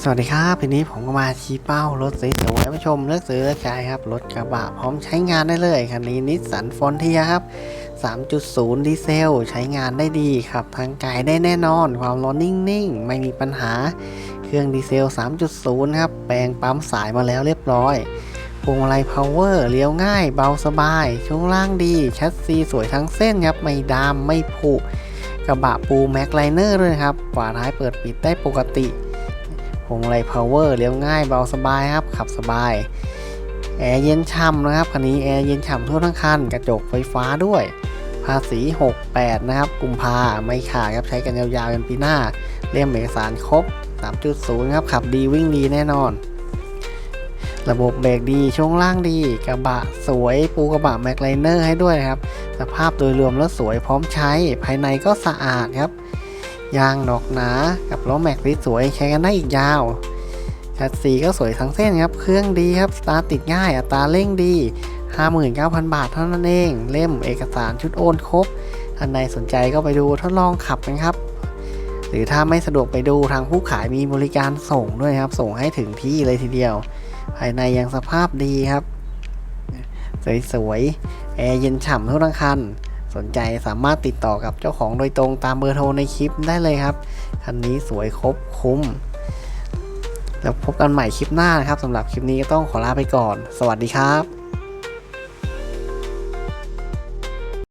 สวัสดีครับทีนี้ผมก็มาชี้เป้ารถสวยๆผู้ชมเลือกซื้อเลือกใช้ครับ รถกระบะพร้อมใช้งานได้เลยคันนี้นิสสันฟอนเทียครับ 3.0 ดีเซล ใช้งานได้ดีครับทางไกลได้แน่นอน ความร้อนนิ่งๆ ไม่มีปัญหา เครื่องดีเซล 3.0 ครับ แปลงปั๊มสายมาแล้วเรียบร้อยพวงมาลัยพาวเวอร์เลี้ยวง่าย เบาสบาย ช่วงล่างดีแชสซีสวยทั้งเส้นครับ ไม่ดามไม่ผุกระบะปูแม็กไลเนอร์ด้วยครับฝาท้ายเปิดปิดได้ปกติ วงมาลัยพาวเวอร์เลี้ยวง่ายเบาสบายครับ ขับสบาย แอร์เย็นฉ่ำนะครับคันนี้แอร์เย็นฉ่ำทั่วทั้งคัน กระจกไฟฟ้าด้วย ภาษี 68 นะครับ กุมภาไม่ขาดครับ ใช้กันยาวๆเป็นปีหน้า เล่มเอกสารครบ 3.0 ครับ ขับดีวิ่งดีแน่นอน ระบบเบรกดี ช่วงล่างดี กระบะสวยปูกระบะแม็กไลเนอร์ให้ด้วยนะครับ สภาพโดยรวมแล้วสวยพร้อมใช้ ภายในก็สะอาดครับ ยางดอกหนากับล้อแม็กที่สวยใช้กันได้อีกยาวแชสซีก็สวยทั้งเส้นครับ เครื่องดีครับ สตาร์ติดง่าย อัตราเร่งดี 59,000 บาทเท่านั้นเอง เล่มเอกสารชุดโอนครบท่านใดสนใจก็ไปดูทดลองขับกันครับ หรือถ้าไม่สะดวกไปดูทางผู้ขายมีบริการส่งด้วยครับ ส่งให้ถึงที่เลยทีเดียว ภายในยังสภาพดีครับ สวยๆ แอร์เย็นฉ่ำทุกทั้งคัน สนใจสามารถติดต่อกับเจ้าของโดยตรงตามเบอร์โทรในคลิปได้เลยครับ คันนี้สวยครบคุ้ม แล้วพบกันใหม่คลิปหน้านะครับสำหรับคลิปนี้ก็ต้องขอลาไปก่อน สวัสดีครับ